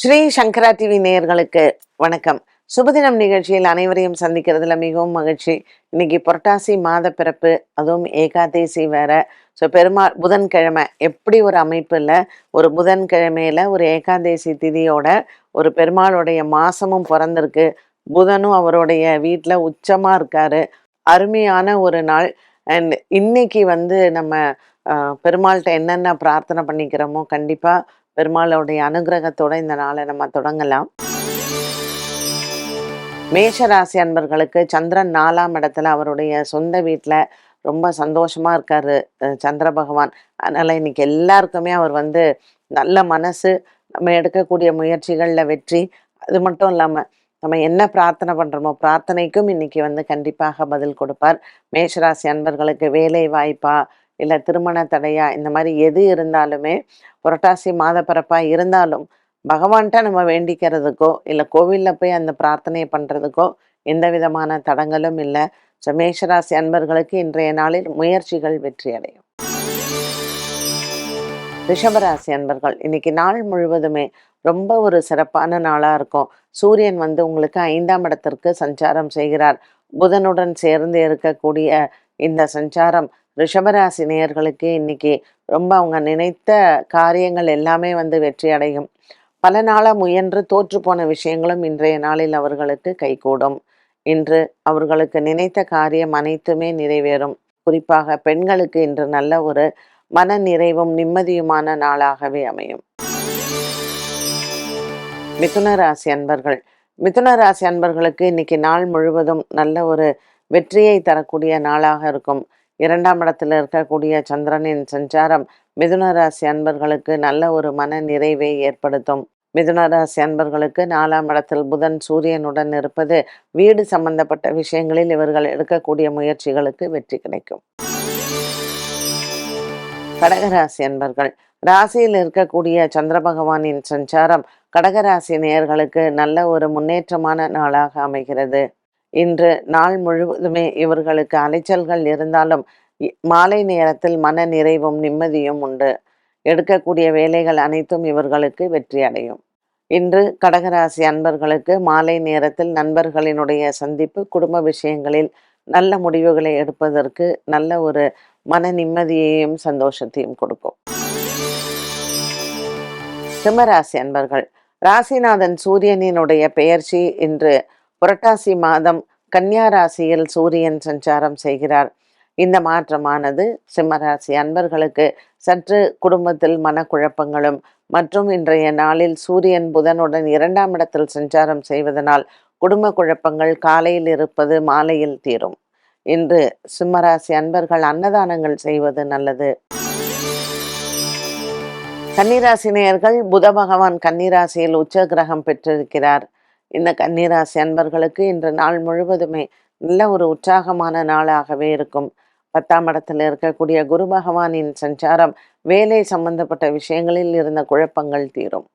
ஸ்ரீ சங்கரா TV நேயர்களுக்கு வணக்கம். சுபதினம் நிகழ்ச்சியில் அனைவரையும் சந்திக்கிறதுல மிகவும் மகிழ்ச்சி. இன்னைக்கு புரட்டாசி மாத பிறப்பு அதுவும் ஏகாதேசி வேற. ஸோ பெருமாள் புதன்கிழமை எப்படி ஒரு அமைப்பில் ஒரு புதன்கிழமையில ஒரு ஏகாதேசி திதியோட ஒரு பெருமாளுடைய மாசமும் பிறந்திருக்கு. புதனும் அவருடைய வீட்டில் உச்சமாக இருக்காரு. அருமையான ஒரு நாள். அண்ட் இன்னைக்கு வந்து நம்ம பெருமாள்கிட்ட என்னென்ன பிரார்த்தனை பண்ணிக்கிறோமோ கண்டிப்பாக பெருமாளுடைய அனுகிரகத்தோட இந்த நாளை நம்ம தொடங்கலாம். மேஷராசி அன்பர்களுக்கு சந்திரன் நாலாம் இடத்துல அவருடைய சொந்த வீட்டில் ரொம்ப சந்தோஷமா இருக்காரு சந்திர பகவான். அதனால இன்னைக்கு எல்லாருக்குமே அவர் வந்து நல்ல மனசு நம்ம எடுக்கக்கூடிய முயற்சிகளில் வெற்றி. அது மட்டும் இல்லாமல் நம்ம என்ன பிரார்த்தனை பண்ணுறோமோ பிரார்த்தனைக்கும் இன்னைக்கு வந்து கண்டிப்பாக பதில் கொடுப்பார். மேஷராசி அன்பர்களுக்கு வேலை வாய்ப்பா இல்லை திருமண தடையா இந்த மாதிரி எது இருந்தாலுமே புரட்டாசி மாத இருந்தாலும் பகவான்கிட்ட நம்ம வேண்டிக்கிறதுக்கோ இல்லை கோவிலில் போய் அந்த பிரார்த்தனையை பண்ணுறதுக்கோ எந்த விதமான தடங்களும் இல்லை. ஸோ மேஷராசி அன்பர்களுக்கு இன்றைய நாளில் முயற்சிகள் வெற்றி அடையும். ரிஷபராசி அன்பர்கள் இன்னைக்கு நாள் முழுவதுமே ரொம்ப ஒரு சிறப்பான நாளாக இருக்கும். சூரியன் வந்து உங்களுக்கு ஐந்தாம் இடத்திற்கு சஞ்சாரம் செய்கிறார். புதனுடன் சேர்ந்து இருக்கக்கூடிய இந்த சஞ்சாரம் ரிஷபராசி நேயர்களுக்கு இன்னைக்கு ரொம்ப அவங்க நினைத்த காரியங்கள் எல்லாமே வந்து வெற்றி அடையும். பல நாளாக முயன்று தோற்று போன விஷயங்களும் இன்றைய நாளில் அவர்களுக்கு கைகூடும். இன்று அவர்களுக்கு நினைத்த காரியம் அனைத்துமே நிறைவேறும். குறிப்பாக பெண்களுக்கு இன்று நல்ல ஒரு மன நிறைவும் நிம்மதியுமான நாளாகவே அமையும். மிதுன ராசி அன்பர்கள். மிதுன ராசி அன்பர்களுக்கு இன்னைக்கு நாள் முழுவதும் நல்ல ஒரு வெற்றியை தரக்கூடிய நாளாக இருக்கும். இரண்டாம் இடத்தில் இருக்கக்கூடிய சந்திரனின் சஞ்சாரம் மிதுன ராசி அன்பர்களுக்கு நல்ல ஒரு மன நிறைவை ஏற்படுத்தும். மிதுன ராசி அன்பர்களுக்கு நாலாம் இடத்தில் புதன் சூரியனுடன் இருப்பது வீடு சம்பந்தப்பட்ட விஷயங்களில் இவர்கள் எடுக்கக்கூடிய முயற்சிகளுக்கு வெற்றி கிடைக்கும். கடகராசி அன்பர்கள் ராசியில் இருக்கக்கூடிய சந்திர பகவானின் சஞ்சாரம் கடகராசி நேயர்களுக்கு நல்ல ஒரு முன்னேற்றமான நாளாக அமைகிறது. இன்று நாள் முழுவதுமே இவர்களுக்கு அலைச்சல்கள் இருந்தாலும் இ- மாலை நேரத்தில் மன நிறைவும் நிம்மதியும் உண்டு. எடுக்கக்கூடிய வேலைகள் அனைத்தும் இவர்களுக்கு வெற்றி அடையும். இன்று கடகராசி அன்பர்களுக்கு மாலை நேரத்தில் நண்பர்களினுடைய சந்திப்பு குடும்ப விஷயங்களில் நல்ல முடிவுகளை எடுப்பதற்கு நல்ல ஒரு மன நிம்மதியையும் சந்தோஷத்தையும் கொடுக்கும். சிம்மராசி அன்பர்கள் ராசிநாதன் சூரியனினுடைய பெயர்ச்சி இன்று புரட்டாசி மாதம் கன்னியா ராசியில் சூரியன் சஞ்சாரம் செய்கிறார். இந்த மாற்றமானது சிம்மராசி அன்பர்களுக்கு சற்று குடும்பத்தில் மனக்குழப்பங்களும் மற்றும் இன்றைய நாளில் சூரியன் புதனுடன் இரண்டாம் இடத்தில் சஞ்சாரம் செய்வதனால் குடும்ப குழப்பங்கள் காலையில் இருப்பது மாலையில் தீரும். இன்று சிம்மராசி அன்பர்கள் அன்னதானங்கள் செய்வது நல்லது. கன்னிராசி நேயர்கள் புத பகவான் கன்னிராசியில் உச்ச கிரகம் பெற்றிருக்கிறார். இந்த கன்னிராசி அன்பர்களுக்கு இன்று நாள் முழுவதுமே நல்ல ஒரு உற்சாகமான நாளாகவே இருக்கும். பத்தாம் இடத்தில் இருக்கக்கூடிய குரு பகவானின் சஞ்சாரம் வேலை சம்பந்தப்பட்ட விஷயங்களில் இருந்த குழப்பங்கள் தீரும்.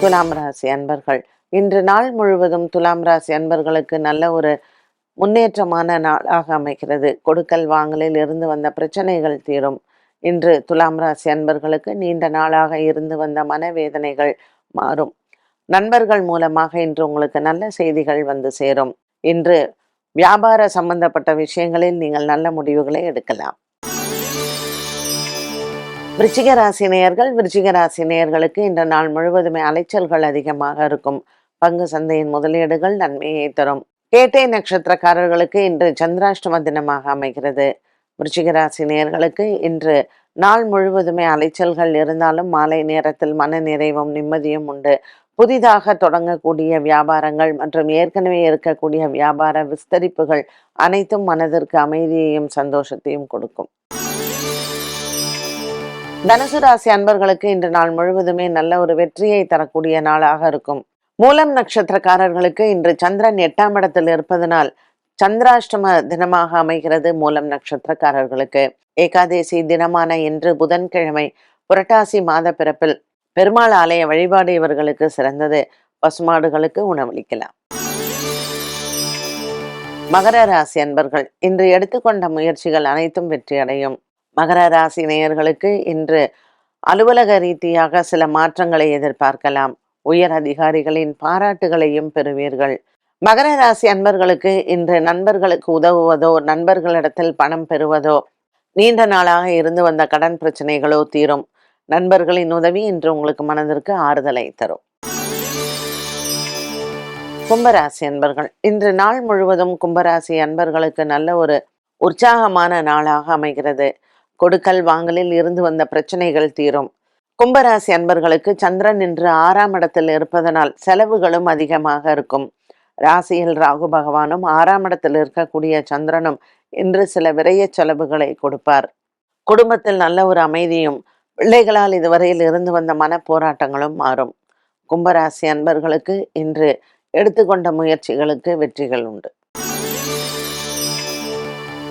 துலாம் ராசி அன்பர்கள் இன்று நாள் முழுவதும் துலாம் ராசி அன்பர்களுக்கு நல்ல ஒரு முன்னேற்றமான நாளாக அமைகிறது. கொடுக்கல் வாங்கலில் இருந்து வந்த பிரச்சனைகள் தீரும். இன்று துலாம் ராசி அன்பர்களுக்கு நீண்ட நாளாக இருந்து வந்த மனவேதனைகள் மாறும். நண்பர்கள் மூலமாக இன்று உங்களுக்கு நல்ல செய்திகள் வந்து சேரும். இன்று வியாபார சம்பந்தப்பட்ட விஷயங்களில் நீங்கள் நல்ல முடிவுகளை எடுக்கலாம். விருச்சிக ராசி இன்று விருச்சிக இந்த நாள் முழுவதுமே அலைச்சல்கள் அதிகமாக இருக்கும். பங்கு சந்தையின் முதலீடுகள் நன்மையை தரும். கேட்டை நட்சத்திரக்காரர்களுக்கு இன்று சந்திராஷ்டம தினமாக அமைகிறது. விருச்சிக இன்று நாள் முழுவதுமே அலைச்சல்கள் இருந்தாலும் மாலை நேரத்தில் மன நிறைவும் நிம்மதியும் உண்டு. புதிதாக தொடங்கக்கூடிய வியாபாரங்கள் மற்றும் ஏற்கனவே இருக்கக்கூடிய வியாபார விஸ்தரிப்புகள் அனைத்தும் மனதிற்கு அமைதியையும் சந்தோஷத்தையும் கொடுக்கும். தனுசு ராசி அன்பர்களுக்கு இன்று நாள் முழுவதுமே நல்ல ஒரு வெற்றியை தரக்கூடிய நாளாக இருக்கும். மூலம் நட்சத்திரக்காரர்களுக்கு இன்று சந்திரன் எட்டாம் இடத்தில் இருப்பதனால் சந்திராஷ்டம தினமாக அமைகிறது மூலம் நட்சத்திரக்காரர்களுக்கு. ஏகாதேசி தினமான இன்று புதன்கிழமை புரட்டாசி மாத பிறப்பில் பெருமாள் ஆலய வழிபாடு இவர்களுக்கு சிறந்தது. பசுமாடுகளுக்கு உணவளிக்கலாம். மகர ராசி அன்பர்கள் இன்று எடுத்துக்கொண்ட முயற்சிகள் அனைத்தும் வெற்றியடையும். மகர ராசி நேயர்களுக்கு இன்று அலுவலக ரீதியாக சில மாற்றங்களை எதிர்பார்க்கலாம். உயர் அதிகாரிகளின் பாராட்டுகளையும் பெறுவீர்கள். மகர ராசி அன்பர்களுக்கு இன்று நண்பர்களுக்கு உதவுவதோ நண்பர்களிடத்தில் பணம் பெறுவதோ நீண்ட நாளாக இருந்து வந்த கடன் பிரச்சனைகளோ தீரும். நண்பர்களின் உதவி இன்று உங்களுக்கு மனதிற்கு ஆறுதலை தரும். கும்பராசி அன்பர்கள் இன்று நாள் முழுவதும் கும்பராசி அன்பர்களுக்கு நல்ல ஒரு உற்சாகமான நாளாக அமைகிறது. கொடுக்கல் வாங்கலில் இருந்து வந்த பிரச்சனைகள் தீரும். கும்பராசி அன்பர்களுக்கு சந்திரன் இன்று ஆறாம் இடத்தில் இருப்பதனால் செலவுகளும் அதிகமாக இருக்கும். ராசியில் ராகு பகவானும் ஆறாம் இடத்தில் இருக்கக்கூடிய சந்திரனும் இன்று சில விரைய செலவுகளை கொடுப்பார். குடும்பத்தில் நல்ல ஒரு அமைதியும் பிள்ளைகளால் இதுவரையில் இருந்து வந்த மன போராட்டங்களும் மாறும். கும்பராசி அன்பர்களுக்கு இன்று எடுத்துக்கொண்ட முயற்சிகளுக்கு வெற்றிகள் உண்டு.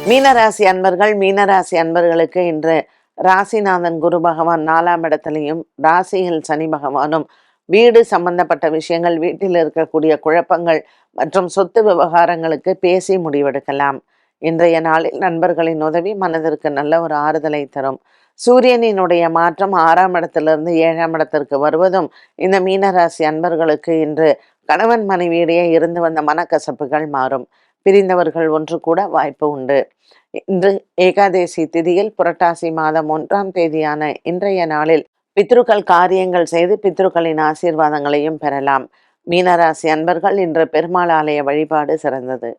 மீனராசி அன்பர்கள் மீனராசி அன்பர்களுக்கு இன்று ராசிநாதன் குரு பகவான் நாலாம் இடத்திலையும் ராசியில் சனி பகவானும் வீடு சம்பந்தப்பட்ட விஷயங்கள் வீட்டில் இருக்கக்கூடிய குழப்பங்கள் மற்றும் சொத்து விவகாரங்களுக்கு பேசி முடிவெடுக்கலாம். இன்றைய நாளில் நண்பர்களின் உதவி மனதிற்கு நல்ல ஒரு ஆறுதலை தரும். சூரியனினுடைய மாற்றம் ஆறாம் இடத்திலிருந்து ஏழாம் இடத்திற்கு வருவதும் இந்த மீனராசி அன்பர்களுக்கு இன்று கணவன் மனைவியிடையே இருந்து வந்த மனக்கசப்புகள் மாறும். பிரிந்தவர்கள் ஒன்று கூட வாய்ப்பு உண்டு. இன்று ஏகாதேசி திதியில் புரட்டாசி மாதம் ஒன்றாம் தேதியான இன்றைய நாளில் பித்ருக்கள் காரியங்கள் செய்து பித்ருக்களின் ஆசீர்வாதங்களையும் பெறலாம். மீனராசி அன்பர்கள் இன்று பெருமாள் ஆலய வழிபாடு சிறந்தது.